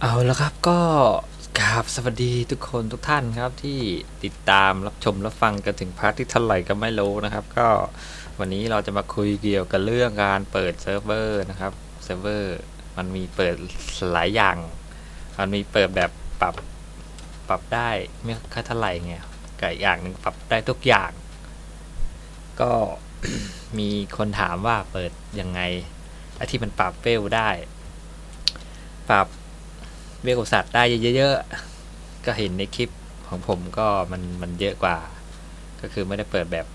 เอาละครับก็กราบสวัสดีทุกคนทุกท่านครับที่ติดตามรับชมรับฟังกันถึงพาร์ทที่เท่าไหร่ก็ไม่รู้นะครับ ก็วันนี้เราจะมาคุยเกี่ยวกับเรื่องการเปิดเซิร์ฟเวอร์นะครับเซิร์ฟเวอร์มันมีเปิดหลายอย่าง มันมีเปิดแบบปรับปรับได้ไม่ค่อยเท่าไหร่ไงกับอีกอย่างหนึ่งปรับได้ทุกอย่าง ก็มีคนถามว่าเปิดยังไงไอ้ที่มันปรับเวลได้ ปรับ เวลสัตว์ได้เยอะๆ ก็เห็นในคลิปของผมก็มันมันเยอะกว่า ก็คือไม่ได้เปิดแบบ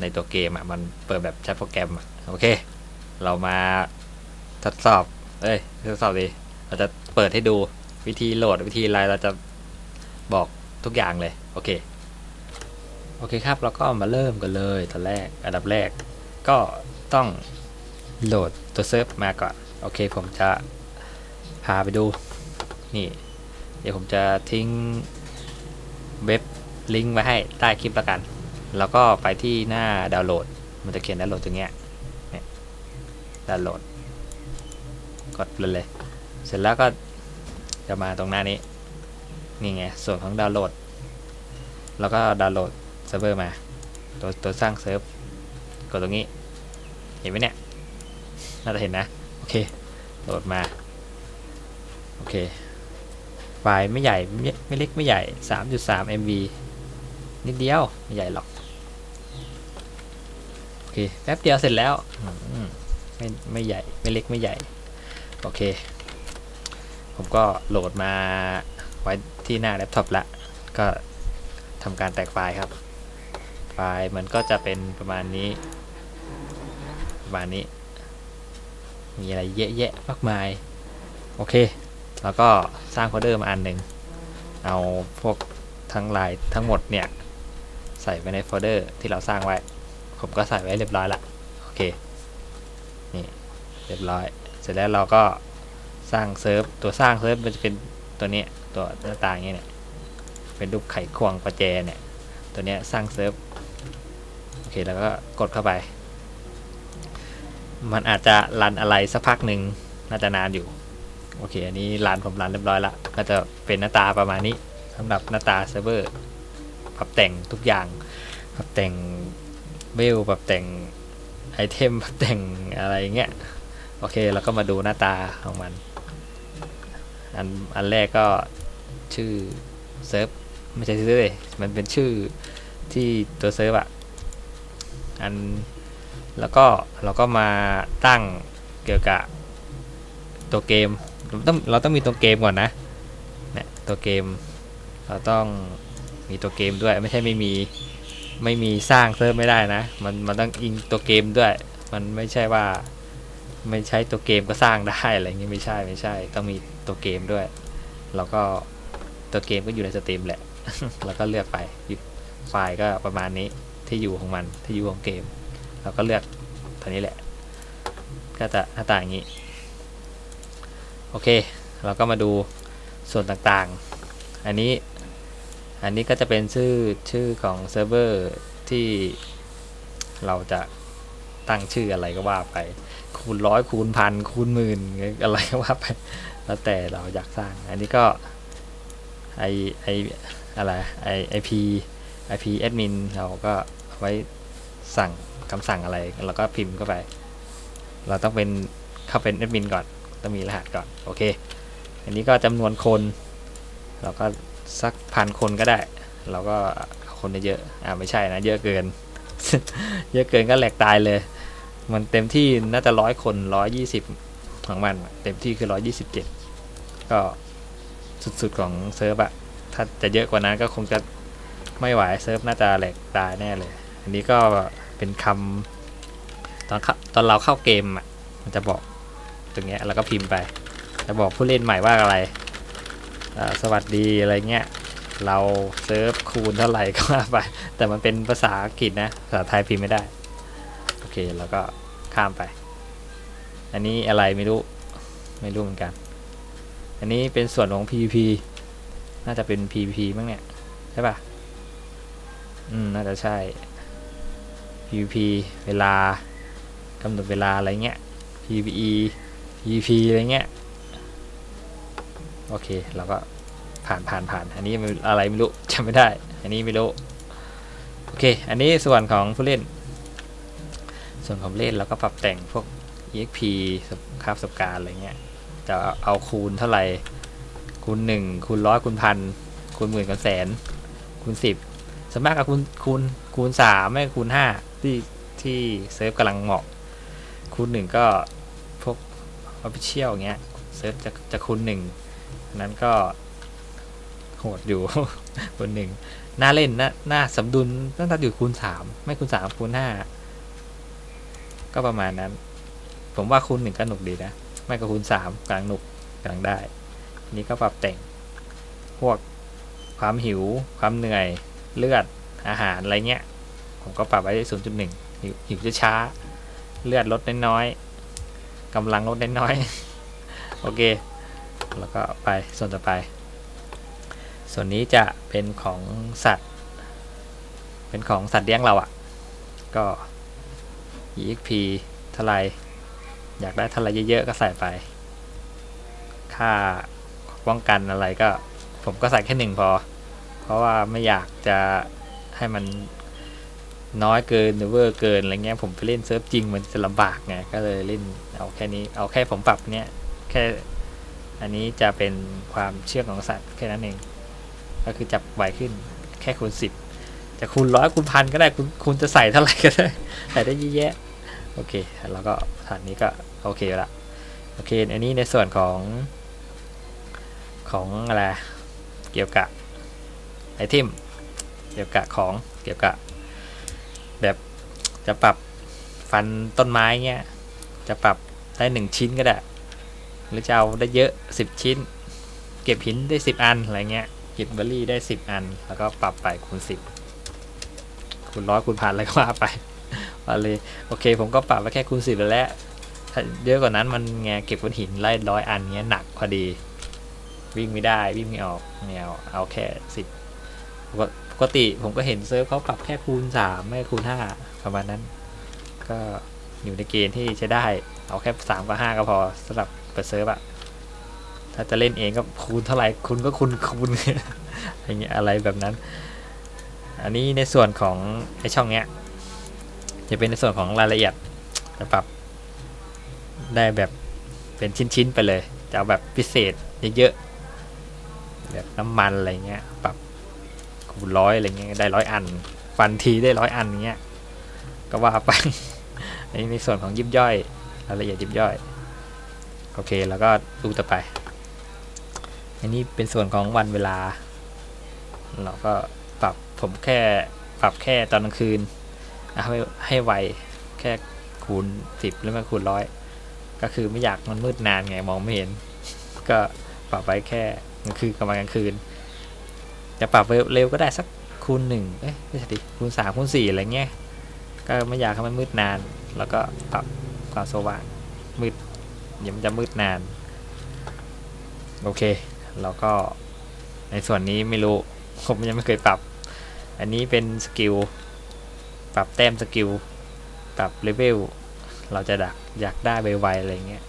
ในตัวเกมอะ มันเปิดแบบใช้โปรแกรมอะโอเค เรามาทดสอบ เอ้ยทดสอบดิเราจะเปิดให้ดูวิธีโหลดวิธีอะไรเราจะบอกทุกอย่างเลยโอเคโอเคครับ เราก็มาเริ่มกันเลยตอนแรกอันดับแรก ก็ต้องโหลดตัวเซิร์ฟมาก่อน โอเคผมจะพาไปดู นี่ เดี๋ยวผมจะทิ้งเว็บลิงก์ไว้ให้ใต้คลิปละกัน แล้วก็ไปที่หน้าดาวน์โหลด มันจะเขียนดาวน์โหลดตรงเนี้ยเนี่ยดาวน์โหลด กดเลยเลย เสร็จแล้วก็จะมาตรงหน้านี้ นี่ไง ส่วนของดาวน์โหลด แล้วก็ดาวน์โหลดเซิร์ฟเวอร์มา ตัวตัวสร้างเซิร์ฟ กดตรงนี้ เห็นไหมเนี่ย น่าจะเห็นนะ โอเค โหลดมา โอเค ไฟล์ไม่ใหญ่ไม่เล็กไม่ใหญ่ 3.3 MB นิดเดียวไม่ใหญ่หรอก โอเค แป๊บเดียวเสร็จแล้วไม่ไม่ใหญ่ไม่เล็กไม่ใหญ่ โอเค ผมก็โหลดมาไว้ที่หน้าแล็ปท็อปละ ก็ทำการแตกไฟล์ครับ ไฟล์มันก็จะเป็นประมาณนี้ ประมาณนี้ มีอะไรเยอะแยะมากมาย โอเค แล้วก็สร้างโฟลเดอร์มาอันหนึ่งเอาพวกทั้งลายทั้งหมดเนี่ย ใส่ไว้ในโฟลเดอร์ที่เราสร้างไว้ ผมก็ใส่ไว้เรียบร้อยละโอเคนี่เรียบร้อย เสร็จแล้วเราก็สร้างเซิร์ฟตัวสร้างเซิร์ฟมันจะเป็นตัวนี้ตัวหน้าตาอย่างเงี้ยเนี่ยเป็นรูปไขควงประแจเนี่ยตัวนี้สร้างเซิร์ฟโอเคแล้วก็กดเข้าไป มันอาจจะรันอะไรสักพักหนึ่งน่าจะนานอยู่ โอเค อันนี้รันผมรันเรียบร้อยละก็จะเป็นหน้าตาประมาณนี้สำหรับหน้าตาเซิร์ฟเวอร์ปรับแต่งทุกอย่างปรับแต่งเวลปรับแต่งไอเทมปรับแต่งอะไรเงี้ยโอเคแล้วก็มาดูหน้าตาของมัน อันอันแรกก็ชื่อเซิร์ฟไม่ใช่ชื่อเลยมันเป็นชื่อที่ตัวเซิร์ฟอะอันแล้วก็เราก็มาตั้งเกี่ยวกับตัวเกม ต้องเราต้องมีตัวเกมก่อนนะเนี่ยตัวเกม เราต้องมีตัวเกมด้วยไม่ใช่ไม่มีไม่มีสร้างเซิร์ฟไม่ได้นะ มันมันต้องอิงตัวเกมด้วย มันไม่ใช่ว่า ไม่ใช้ตัวเกมก็สร้างได้อะไรอย่างงี้ไม่ใช่ไม่ใช่ ต้องมีตัวเกมด้วย แล้วก็ตัวเกมก็อยู่ในสตรีมแหละ แล้วก็เลือกไปไฟล์ก็ประมาณนี้ที่อยู่ของมันที่อยู่ของเกม เราก็เลือกตัวนี้แหละ ก็จะหน้าตาอย่างนี้ โอเค เราก็มาดูส่วนต่างๆ อันนี้อันนี้ก็จะเป็นชื่อชื่อของเซิร์ฟเวอร์ที่เราจะตั้งชื่ออะไรก็ว่าไป คูณร้อยคูณพันคูณหมื่นอะไรก็ว่าไป แล้วแต่เราอยากสร้าง อันนี้ก็ไอไออะไรไอไอพีไอพีแอดมินเราก็ไว้สั่งคำสั่งอะไรเราก็พิมพ์เข้าไป เราต้องเป็นเข้าเป็นแอดมินก่อน ต้องมีรหัสก่อนโอเค อันนี้ก็จำนวนคน เราก็สักพันคนก็ได้ เราก็คนเยอะอ่าไม่ใช่นะ เยอะเกิน เยอะเกินก็แหลกตายเลย มันเต็มที่น่าจะร้อยคนร้อยยี่สิบของมัน เต็มที่คือร้อยยี่สิบเจ็ดก็สุดๆของเซิร์ฟอะถ้าจะเยอะกว่านั้นก็คงจะไม่ไหวเซิร์ฟน่าจะแหลกตายแน่เลย อันนี้ก็เป็นคำตอนเข้าตอนเราเข้าเกมอะมันจะบอก ตรงเนี้ยแล้วก็พิมพ์ไปจะบอกผู้เล่นใหม่ว่าอะไร สวัสดีอะไรเงี้ย เราเซิร์ฟคูณเท่าไหร่ก็ว่าไป แต่มันเป็นภาษาอังกฤษนะ ภาษาไทยพิมพ์ไม่ได้ โอเค แล้วก็ข้ามไป อันนี้อะไรไม่รู้ ไม่รู้เหมือนกัน อันนี้เป็นส่วนของ PVP น่าจะเป็น PVP มั้งเนี่ย ใช่ป่ะ อืม น่าจะใช่ PVP เวลากำหนดเวลาอะไรเงี้ย PVE PVP อะไรเงี้ย โอเคเราก็ผ่านผ่านผ่านอันนี้อะไรไม่รู้จำไม่ได้ อันนี้ไม่รู้ โอเค อันนี้ส่วนของผู้เล่น ส่วนของเล่นเราก็ปรับแต่งพวก exp คราฟสบการอะไรเงี้ยจะเอาคูณเท่าไหร่ คูณหนึ่งคูณร้อยคูณพันคูณหมื่นคูณแสน คูณสิบส่วนมากกับคูณคูณคูณสามไม่คูณห้าที่ที่เซิร์ฟกำลังเหมาะ คูณหนึ่งก็ ออฟฟิเชียลเงี้ยเซิร์ฟจะจะคูณหนึ่งนั้นก็โหดอยู่ คูณหนึ่งหน้าเล่นหน้าหน้าสมดุลตั้งแต่อยู่คูณสามไม่คูณสามคูณห้าก็ประมาณนั้น ผมว่าคูณหนึ่งก็หนุกดีนะ ไม่ก็คูณสามกลางหนุกกลางได้ นี้ก็ปรับแต่งพวกความหิวความเหนื่อยเลือดอาหารอะไรเงี้ย ผมก็ปรับไว้ที่ศูนย์จุดหนึ่งหิวหิวจะช้า เลือดลดน้อยๆ กำลังลดน้อยๆโอเค แล้วก็ไปส่วนต่อไป ส่วนนี้จะเป็นของสัตว์ เป็นของสัตว์เลี้ยงเราอะ่ะ ก็ exp เท่าไรอยากได้เท่าไรเยอะๆก็ใส่ไป ค่าป้องกันอะไรก็ ผมก็ใส่แค่หนึ่งพอ เพราะว่าไม่อยากจะให้มัน น้อยเกินหรือเวอร์เกินอะไรเงี้ยผมไปเล่นเซิร์ฟจริงมันจะลำบากไงก็เลยเล่นเอาแค่นี้เอาแค่ผมปรับเนี้ยแค่อันนี้จะเป็นความเชื่อของสัตว์แค่นั้นเอง ก็คือจับไวขึ้นแค่คูณสิบจะคูณร้อยคูณพันก็ได้คุณคุณจะใส่เท่าไหร่ก็ได้ใส่ได้เยอะแยะโอเคแล้วก็ฐานนี้ก็โอเคละโอเคอันนี้ในส่วนของของอะไรเกี่ยวกับไอเทมเกี่ยวกับของเกี่ยวกับ แบบจะปรับฟันต้นไม้เงี้ย จะปรับได้หนึ่งชิ้นก็ได้ หรือจะเอาได้เยอะสิบชิ้น เก็บหินได้สิบอันอะไรเงี้ย เก็บเบอร์รี่ได้สิบอัน แล้วก็ปรับไปคูณสิบคูณร้อยคูณพันอะไรก็ว่าไปว่าเลยโอเค ผมก็ปรับไว้แค่คูณสิบแล้วถ้าเยอะกว่านั้นมันไงเก็บบนหินไล่ร้อยอันเงี้ยหนักพอดี วิ่งไม่ได้วิ่งไม่ออกเนี่ยเอาเอาแค่สิบก็ ปกติผมก็เห็นเซิร์ฟเขาปรับแค่คูณสามไม่คูณห้าประมาณนั้น ก็อยู่ในเกณฑ์ที่ใช้ได้ เอาแค่สามกับห้าก็พอสำหรับเปิดเซิร์ฟอะถ้าจะเล่นเองก็คูณเท่าไหร่คุณก็คูณคูณอย่างเงี้ยอะไรแบบนั้น อันนี้ในส่วนของไอช่องเนี้ย จะเป็นในส่วนของรายละเอียดจะปรับได้แบบเป็นชิ้นๆไปเลย จะเอาแบบพิเศษเยอะๆแบบน้ำมันอะไรเงี้ยปรับ คูณร้อยอะไรเงี้ยได้ร้อยอัน ฟันทีได้ร้อยอันเงี้ยก็ว่าไปอันนี้ในส่วนของยิบย่อยรายละเอียดยิบย่อย โอเคแล้วก็ดูต่อไป อันนี้เป็นส่วนของวันเวลา เราก็ปรับผมแค่ปรับแค่ตอนกลางคืนให้ให้ไวแค่คูณสิบหรือไม่คูณร้อยก็คือไม่อยากมันมืดนานไงมองไม่เห็น ก็ปรับไว้แค่กลางคืนกับกลางคืน จะปรับเร็วก็ได้สักคูณหนึ่งเอ้ยไม่ใช่ดิคูณสามคูณสี่อะไรเงี้ยก็ไม่อยากให้มันมืดนาน แล้วก็ปรับความสว่างมืดเดี๋ยวมันจะมืดนาน โอเค แล้วก็ในส่วนนี้ไม่รู้ ผมยังไม่เคยปรับ อันนี้เป็นสกิล ปรับแต้มสกิล ปรับเลเวล เราจะดักอยากได้ไวๆอะไรเงี้ย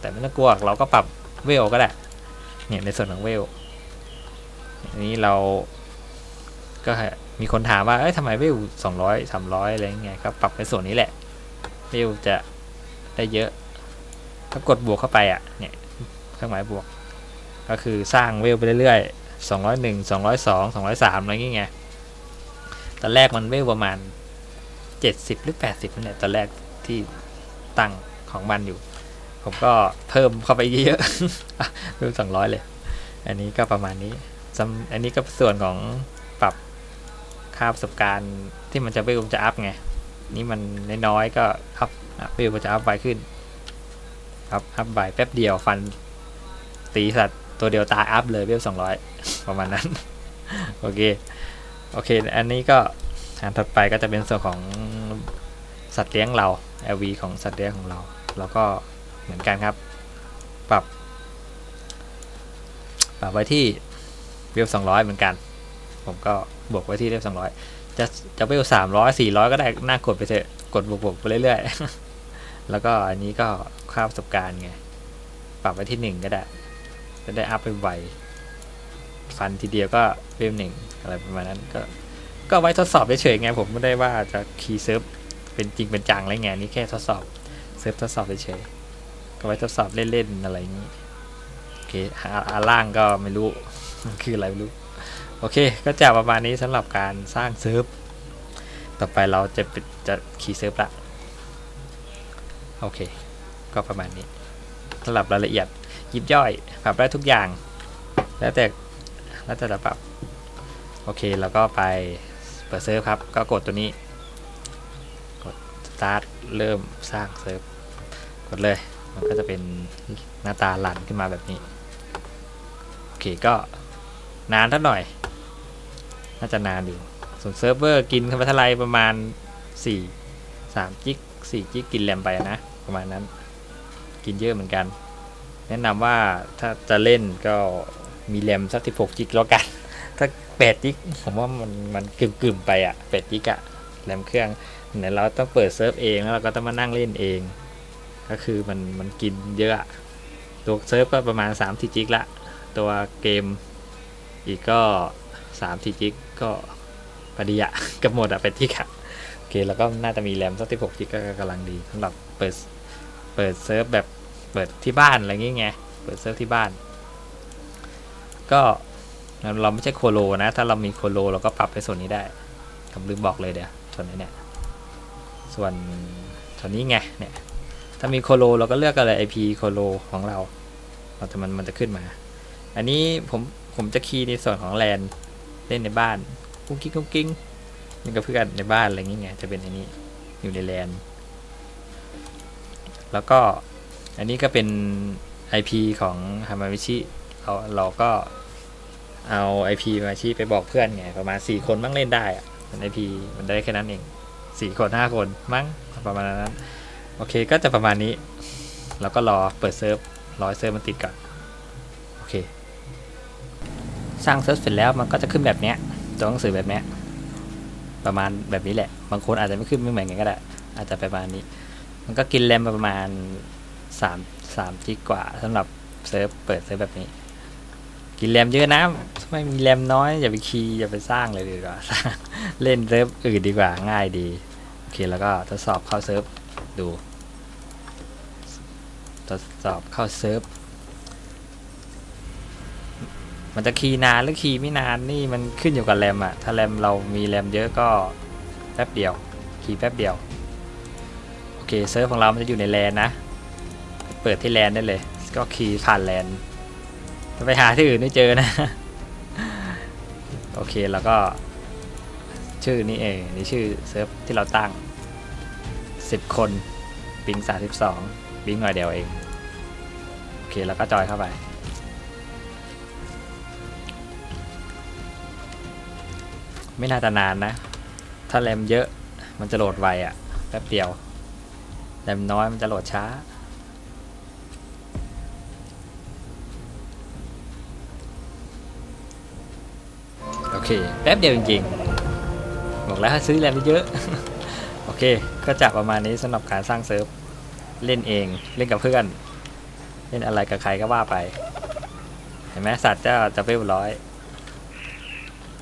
แต่ไม่ต้องกลัว เราก็ปรับเวลก็ได้ เนี่ยในส่วนของเวล อันนี้เราก็มีคนถามว่า เอ้ยทำไมเวลสองร้อยสามร้อยอะไรเงี้ยก็ปรับในส่วนนี้แหละเวลจะได้เยอะ ถ้ากดบวกเข้าไปอะ เนี่ย เครื่องหมายบวก ก็คือสร้างเวลไปเรื่อยๆสองร้อยหนึ่งสองร้อยสองสองร้อยสามอะไรเงี้ยตอนแรกมันเวลประมาณเจ็ดสิบหรือแปดสิบนั่นแหละตอนแรกที่ตั้งของมันอยู่ ผมก็เพิ่มเข้าไปเยอะๆเพิ่มสองร้อยเลย อันนี้ก็ประมาณนี้ อันนี้ก็ส่วนของปรับค่าประสบการณ์ที่มันจะเวลจะอัพไง นี่มันน้อยๆก็อัพเวลก็จะอัพไวขึ้นอัพอัพไวแป๊บเดียวฟันตีสัตว์ตัวเดียวตายอัพเลยเวลสองร้อยประมาณนั้น โอเค โอเค อันนี้ก็อันถัดไปก็จะเป็นส่วนของสัตว์เลี้ยงเรา LV ของสัตว์เลี้ยงของเราแล้วก็เหมือนกันครับ ปรับ ปรับไว้ที่ เวล200เหมือนกัน ผมก็บวกไว้ที่เวล200จะจะเวล300 400ก็ได้น่ากดไปเถอะ กดบวกบวกไปเรื่อยๆ แล้วก็อันนี้ก็ค่าประสบการณ์ไง ปรับไว้ที่1ก็ได้ จะได้อัพไปไวฟันทีเดียวก็เวลหนึ่งอะไรประมาณนั้นก็ ก็ไว้ทดสอบเฉยๆไง ผมไม่ได้ว่าจะคีย์เซิร์ฟเป็นจริงเป็นจังอะไรไงนี่แค่ทดสอบเซิร์ฟทดสอบเฉยๆก็ไว้ทดสอบเล่นๆอะไรอย่างนี้โอเคอาอาล่างก็ไม่รู้ คืออะไรไม่รู้ โอเค ก็จะประมาณนี้สำหรับการสร้างเซิร์ฟ ต่อไปเราจะปิดจะคีย์เซิร์ฟละ โอเค ก็ประมาณนี้สำหรับรายละเอียดยิบย่อย ปรับได้ทุกอย่าง แล้วแต่แล้วแต่จะปรับ โอเค แล้วก็ไปเปิดเซิร์ฟครับ ก็กดตัวนี้ กด start เริ่มสร้างเซิร์ฟ กดเลย มันก็จะเป็นหน้าตาหลันขึ้นมาแบบนี้ โอเคก็ นานท่าหน่อย น่าจะนานอยู่ ส่วนเซิร์ฟเวอร์กินคำพัทลายประมาณ 4 3 จิก4จิกกินแรมไปนะ ประมาณนั้น กินเยอะเหมือนกัน แนะนำว่าถ้าจะเล่นก็มีแรมสัก 16 จิกแล้วกัน ถ้า 8 จิกผมว่ามันมันกึ่มกึ่มๆไปอะ 8 จิกอะแรมเครื่องเนี่ยเราต้องเปิดเซิร์ฟเองแล้วเราก็ต้องมานั่งเล่นเอง ก็คือมันมันกินเยอะตัวเซิร์ฟก็ประมาณ3ทีจิกละ ตัวเกม อีกก็3ทีจิกก็พอดีอะกับหมดอะเป็นจิกอะโอเคแล้วก็น่าจะมีแรมสัก16จิกก็กำลังดีสำหรับเปิดเปิดเซิร์ฟแบบเปิดที่บ้านอะไรเงี้ยไงเปิดเซิร์ฟที่บ้าน ก็เราไม่ใช่โคโลนะ ถ้าเรามีโคโลเราก็ปรับไปส่วนนี้ได้ผมลืมบอกเลยเดี๋ยวส่วนนี้เนี่ยส่วนส่วนนี้ไงเนี่ยถ้ามีโคโลเราก็เลือกอะไร IP โคโลของเราเราจะมันมันจะขึ้นมา อันนี้ผม ผมจะคีย์ในส่วนของแลนเล่นในบ้านกุ้งกิ้งกุ้งกิ้งนี่กับเพื่อนในบ้านอะไรอย่างเงี้ยจะเป็นอันนี้อยู่ในแลนแล้วก็อันนี้ก็เป็น IP ของฮามาวิชิเราเราก็เอา IP มาชี้ไปบอกเพื่อนไงประมาณ 4 คนมั้งเล่นได้อะเป็น IP มันได้แค่นั้นเอง 4 คน 5 คนมั้งประมาณนั้น โอเคก็จะประมาณนี้ แล้วก็รอเปิดเซิร์ฟรอเซิร์ฟมันติดก่อน สร้างเซิร์ฟเสร็จแล้วมันก็จะขึ้นแบบเนี้ยตัวหนังสือแบบเนี้ยประมาณแบบนี้แหละ บางคนอาจจะไม่ขึ้นไม่เหมือนกันก็ได้ อาจจะประมาณนี้ มันก็กินแรมประมาณ3 3จิกกว่าสำหรับเซิร์ฟเปิดเซิร์ฟแบบนี้ กินแรมเยอะนะไม่มีแรมน้อยอย่าไปคีย์อย่าไปสร้างเลยดีกว่าเล่นเซิร์ฟอื่นดีกว่าง่ายดีโอเคแล้วก็ทดสอบเข้าเซิร์ฟดูทดสอบเข้าเซิร์ฟ มันจะคีย์นานหรือคีย์ไม่นานนี่มันขึ้นอยู่กับแรมอะถ้าแรมเรามีแรมเยอะก็แป๊บเดียว คีย์แป๊บเดียวโอเคเซิร์ฟของเรามันจะอยู่ในแลนนะ เปิดที่แลนได้เลย ก็คีย์ผ่านแลนถ้าไปหาที่อื่นไม่เจอนะโอเคแล้วก็ชื่อนี่เองนี่ชื่อเซิร์ฟที่เราตั้ง 10 คนปิง32บิงหน่อยเดียวเอง โอเคแล้วก็จอยเข้าไป ไม่น่าจะนานนะ ถ้าแรมเยอะมันจะโหลดไวอะ่ะแป๊บเดียวแรมน้อยมันจะโหลดช้า โอเค แป๊บเดียวจริงๆ บอกแล้วซื้อแรมเยอะ โอเค ก็จะประมาณนี้สำหรับการสร้างเซิร์ฟ เล่นเองเล่นกับเพื่อน เล่นอะไรกับใครก็ว่าไป เห็นไหมสัตว์จะจะเรียบร้อย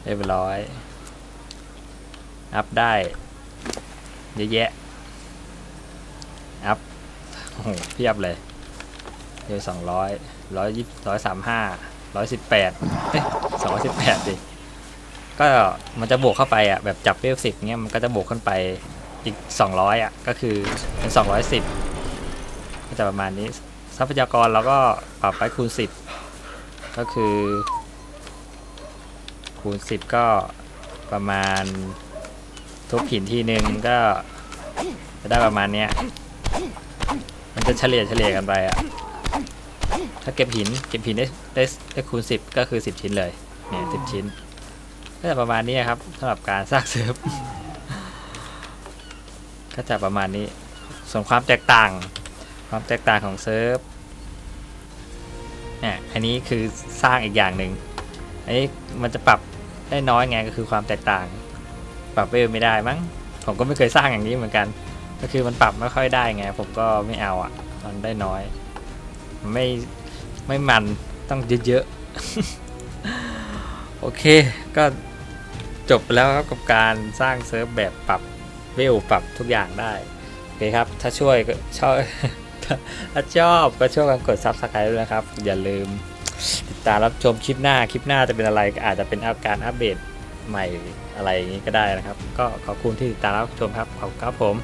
เรียบร้อย อัพได้เยอะแยะอัพโอ้โหเพียบเลยเดี๋ยวสองร้อยร้อยยี่ร้อยสามห้าร้อยสิบแปดเอ้ยสองร้อยสิบแปดดิก็มันจะบวกเข้าไปอะแบบจับเวลสิบเงี้ยมันก็จะบวกขึ้นไปอีก200อะก็คือเป็น210ก็จะประมาณนี้ ทรัพยากรเราก็ปรับไปคูณ10ก็คือ คูณ10ก็ประมาณ ทุบหินทีหนึ่งก็จะได้ประมาณเนี้ย มันจะเฉลี่ยเฉลี่ยกันไปอะถ้าเก็บหินเก็บหินได้ได้ได้คูณ 10 ก็คือ 10 ชิ้นเลยเนี่ย10ชิ้นก็จะประมาณนี้ครับสำหรับการสร้างเซิร์ฟก็จะประมาณนี้ ส่วนความแตกต่าง ความแตกต่างของเซิร์ฟเนี่ยอันนี้คือสร้างอีกอย่างหนึ่งอันนี้มันจะปรับได้น้อยไงก็คือความแตกต่าง ปรับเวลไม่ได้มั้ง ผมก็ไม่เคยสร้างอย่างนี้เหมือนกัน ก็คือมันปรับไม่ค่อยได้ไง ผมก็ไม่เอาอะ มันได้น้อย ไม่ไม่มันต้องเยอะๆ โอเค ก็จบไปแล้วครับกับการสร้างเซิร์ฟแบบปรับเวลปรับทุกอย่างได้ โอเคครับ ถ้าช่วยก็ชอบถ้าชอบก็ช่วยกันกด Subscribe ด้วยนะครับ อย่าลืมติดตามรับชมคลิปหน้า คลิปหน้าจะเป็นอะไรก็อาจจะเป็นอาการอัปเดต ใหม่อะไรอย่างนี้ก็ได้นะครับ ก็ขอบคุณที่ติดตามรับชมครับขอบคุณครับผม